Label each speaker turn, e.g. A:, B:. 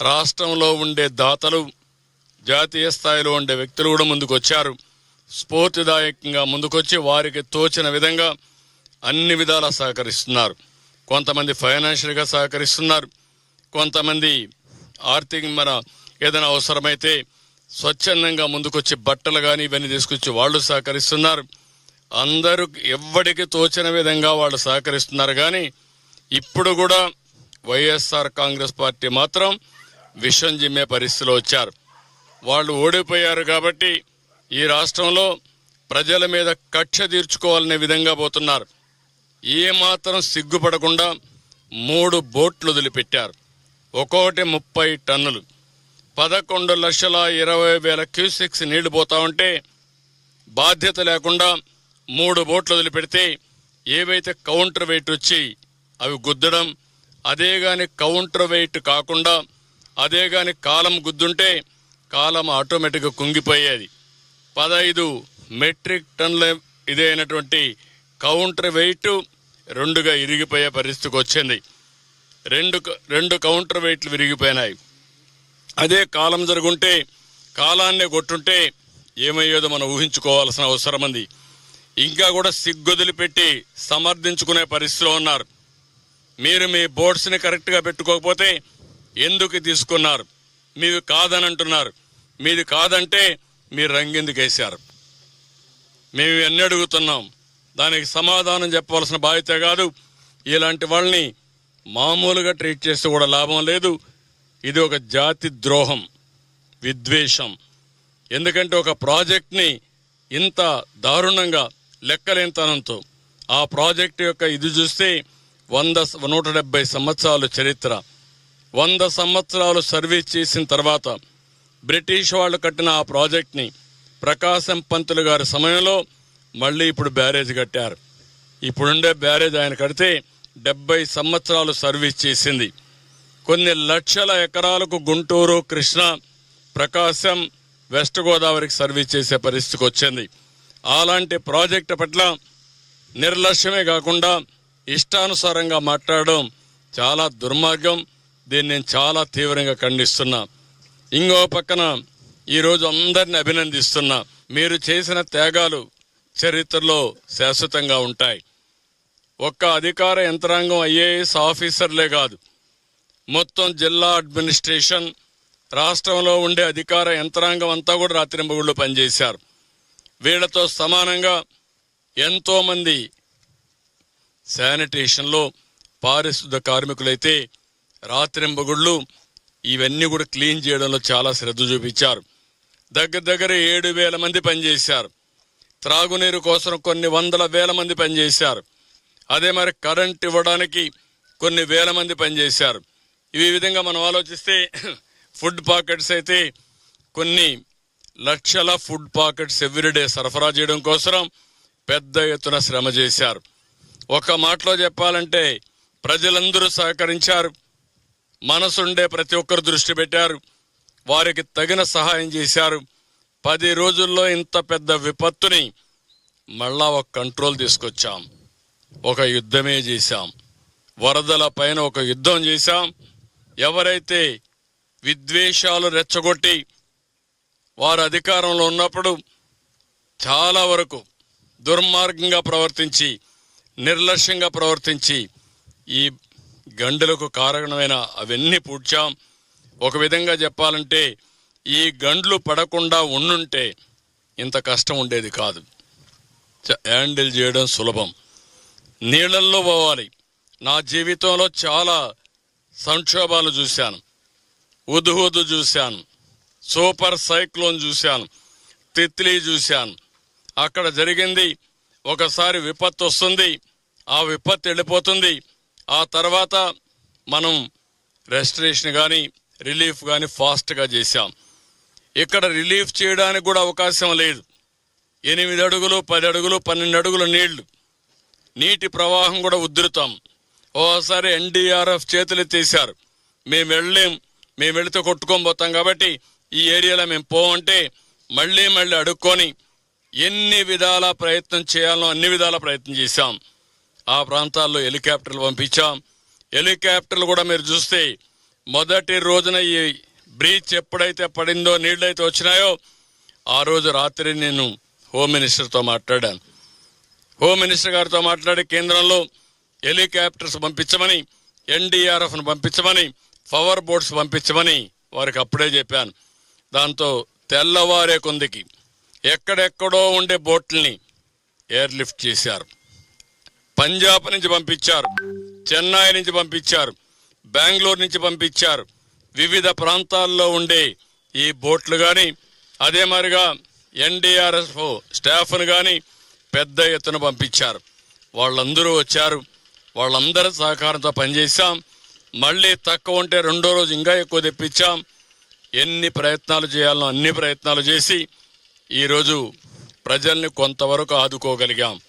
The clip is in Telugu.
A: రాష్ట్రంలో ఉండే దాతలు జాతీయ స్థాయిలో ఉండే వ్యక్తులు కూడా ముందుకొచ్చారు. స్ఫూర్తిదాయకంగా ముందుకొచ్చి వారికి తోచిన విధంగా అన్ని విధాలా సహకరిస్తున్నారు. కొంతమంది ఫైనాన్షియల్గా సహకరిస్తున్నారు. కొంతమంది ఆర్థిక మన ఏదైనా అవసరమైతే స్వచ్ఛందంగా ముందుకొచ్చి బట్టలు కానీ ఇవన్నీ తీసుకొచ్చి వాళ్ళు సహకరిస్తున్నారు. అందరూ ఎవ్వడికి తోచిన విధంగా వాళ్ళు సహకరిస్తున్నారు. కానీ ఇప్పుడు కూడా వైఎస్ఆర్ కాంగ్రెస్ పార్టీ మాత్రం విషం జిమ్మే పరిస్థితిలో వచ్చారు. వాళ్ళు ఓడిపోయారు కాబట్టి ఈ రాష్ట్రంలో ప్రజల మీద కక్ష తీర్చుకోవాలనే విధంగా పోతున్నారు. ఏమాత్రం సిగ్గుపడకుండా మూడు బోట్లు వదిలిపెట్టారు. ఒక్కొక్కటి ముప్పై టన్నులు. పదకొండు లక్షల ఇరవై వేల క్యూసెక్స్ నీళ్ళు పోతా ఉంటే బాధ్యత లేకుండా మూడు బోట్లు వదిలిపెడితే ఏవైతే కౌంటర్ వెయిట్ వచ్చి అవి గుద్దడం అదే కానీ కౌంటర్ వెయిట్ కాకుండా అదే కానీ కాలం గుద్దుంటే కాలం ఆటోమేటిక్గా కుంగిపోయేది. పదహైదు మెట్రిక్ టన్ల ఇదైనటువంటి కౌంటర్ వెయిట్ రెండుగా ఇరిగిపోయే పరిస్థితికి వచ్చింది. రెండు రెండు కౌంటర్ వెయిట్లు విరిగిపోయినాయి. అదే కాలం జరుగుంటే కాలాన్నే కొట్టుంటే ఏమయ్యేదో మనం ఊహించుకోవాల్సిన అవసరం ఉంది. ఇంకా కూడా సిగ్గొదిలి పెట్టి సమర్థించుకునే పరిస్థితిలో ఉన్నారు. మీరు మీ బోర్డ్స్ని కరెక్ట్గా పెట్టుకోకపోతే ఎందుకు తీసుకున్నారు? మీవి కాదని అంటున్నారు మీది కాదంటే మీరు రంగెందుకు వేశారు? మేము ఇవన్నీ అడుగుతున్నాం. దానికి సమాధానం చెప్పవలసిన బాధ్యత కాదు. ఇలాంటి వాళ్ళని మామూలుగా ట్రీట్ చేస్తే కూడా లాభం లేదు. ఇది ఒక జాతి ద్రోహం విద్వేషం. ఎందుకంటే ఒక ప్రాజెక్ట్ని ఇంత దారుణంగా లెక్కలేనితనంతో ఆ ప్రాజెక్ట్ యొక్క ఇది చూస్తే వంద నూట డెబ్బై సంవత్సరాలు చరిత్ర. వంద సంవత్సరాలు సర్వీస్ చేసిన తర్వాత బ్రిటిష్ వాళ్ళు కట్టిన ఆ ప్రాజెక్ట్ని ప్రకాశం పంతులు గారి సమయంలో మళ్ళీ ఇప్పుడు బ్యారేజ్ కట్టారు. ఇప్పుడుండే బ్యారేజ్ ఆయన కడితే డెబ్బై సంవత్సరాలు సర్వీస్ చేసింది. కొన్ని లక్షల ఎకరాలకు గుంటూరు కృష్ణ ప్రకాశం వెస్ట్ గోదావరికి సర్వీస్ చేసే పరిస్థితికి వచ్చింది. అలాంటి ప్రాజెక్టు పట్ల నిర్లక్ష్యమే కాకుండా ఇష్టానుసారంగా మాట్లాడడం చాలా దుర్మార్గం. దీన్ని నేను చాలా తీవ్రంగా ఖండిస్తున్నా. ఇంకో పక్కన ఈరోజు అందరిని అభినందిస్తున్నా. మీరు చేసిన త్యాగాలు చరిత్రలో శాశ్వతంగా ఉంటాయి. ఒక్క అధికార యంత్రాంగం ఐఏఎస్ ఆఫీసర్లే కాదు. మొత్తం జిల్లా అడ్మినిస్ట్రేషన్ రాష్ట్రంలో ఉండే అధికార యంత్రాంగం అంతా కూడా రాత్రింబగుళ్ళు పనిచేశారు. వీళ్ళతో సమానంగా ఎంతోమంది శానిటేషన్లో పారిశుద్ధ కార్మికులైతే రాత్రింబగుళ్ళు ఇవన్నీ కూడా క్లీన్ చేయడంలో చాలా శ్రద్ధ చూపించారు. దగ్గర దగ్గర ఏడు వేల మంది పనిచేశారు. త్రాగునీరు కోసం కొన్ని వందల వేల మంది పనిచేశారు. అదే మరి కరెంట్ ఇవ్వడానికి కొన్ని వేల మంది పనిచేశారు. ఈ విధంగా మనం ఆలోచిస్తే ఫుడ్ పాకెట్స్ అయితే కొన్ని లక్షల ఫుడ్ పాకెట్స్ ఎవ్రీడే సరఫరా చేయడం కోసం పెద్ద ఎత్తున శ్రమ చేశారు. ఒక మాటలో చెప్పాలంటే ప్రజలందరూ సహకరించారు. మనసుండే ప్రతి ఒక్కరు దృష్టి పెట్టారు. వారికి తగిన సహాయం చేశారు. పది రోజుల్లో ఇంత పెద్ద విపత్తుని మళ్ళా ఒక కంట్రోల్ తీసుకొచ్చాం. ఒక యుద్ధమే చేశాం. వరదల పైన ఒక యుద్ధం చేశాం. ఎవరైతే విద్వేషాలు రెచ్చగొట్టి వారు అధికారంలో ఉన్నప్పుడు చాలా వరకు దుర్మార్గంగా ప్రవర్తించి నిర్లక్ష్యంగా ప్రవర్తించి ఈ గండులకు కారణమైన అవన్నీ పూడ్చాం. ఒక విధంగా చెప్పాలంటే ఈ గండ్లు పడకుండా ఉండుంటే ఇంత కష్టం ఉండేది కాదు. హ్యాండిల్ చేయడం సులభం. నీళ్ళల్లో పోవాలి. నా జీవితంలో చాలా సంక్షోభాలు చూశాను. ఉదుహుదు చూశాను. సూపర్ సైక్లోన్ చూశాను. తిత్లీ చూశాను. అక్కడ జరిగింది. ఒకసారి విపత్తు వస్తుంది ఆ విపత్తు వెళ్ళిపోతుంది. ఆ తర్వాత మనం రెస్టరేషన్ కానీ రిలీఫ్ కానీ ఫాస్ట్గా చేశాం. ఇక్కడ రిలీఫ్ చేయడానికి కూడా అవకాశం లేదు. ఎనిమిది అడుగులు పది అడుగులు పన్నెండు అడుగులు నీళ్ళు. నీటి ప్రవాహం కూడా ఉధృతం. ఓసారి ఎన్డీఆర్ఎఫ్ చేతులు తీశారు మేము వెళ్ళలేం. మేము వెళితే కొట్టుకొని పోతాం కాబట్టి ఈ ఏరియాలో మేము పోవంటే మళ్ళీ మళ్ళీ అడుక్కొని ఎన్ని విధాల ప్రయత్నం చేయాలో అన్ని విధాల ప్రయత్నం చేశాం. ఆ ప్రాంతాల్లో హెలికాప్టర్లు పంపించాం. హెలికాప్టర్లు కూడా మీరు చూస్తే మొదటి రోజున ఈ బ్రీచ్ ఎప్పుడైతే పడిందో నీళ్ళైతే వచ్చినాయో ఆ రోజు రాత్రి నేను హోమ్ మినిస్టర్తో మాట్లాడాను. హోమ్ మినిస్టర్ గారితో మాట్లాడి కేంద్రంలో హెలికాప్టర్స్ పంపించమని ఎన్డీఆర్ఎఫ్ను పంపించమని పవర్ బోట్స్ పంపించమని వారికి అప్పుడే చెప్పాను. దాంతో తెల్లవారే కొందికి ఎక్కడెక్కడో ఉండే బోట్లని ఎయిర్ లిఫ్ట్ చేశారు. పంజాబ్ నుంచి పంపించారు చెన్నై నుంచి పంపించారు బెంగళూరు నుంచి పంపించారు. వివిధ ప్రాంతాల్లో ఉండే ఈ బోట్లు కానీ అదే మరిగా ఎన్డీఆర్ఎఫ్ స్టాఫ్ను కానీ పెద్ద ఎత్తున పంపించారు. వాళ్ళందరూ వచ్చారు. వాళ్ళందరి సహకారంతో పనిచేశాం. మళ్ళీ తక్కువ ఉంటే రెండో రోజు ఇంకా ఎక్కువ తెప్పించాం. ఎన్ని ప్రయత్నాలు చేయాలనో అన్ని ప్రయత్నాలు చేసి ఈరోజు ప్రజల్ని కొంతవరకు ఆదుకోగలిగాం.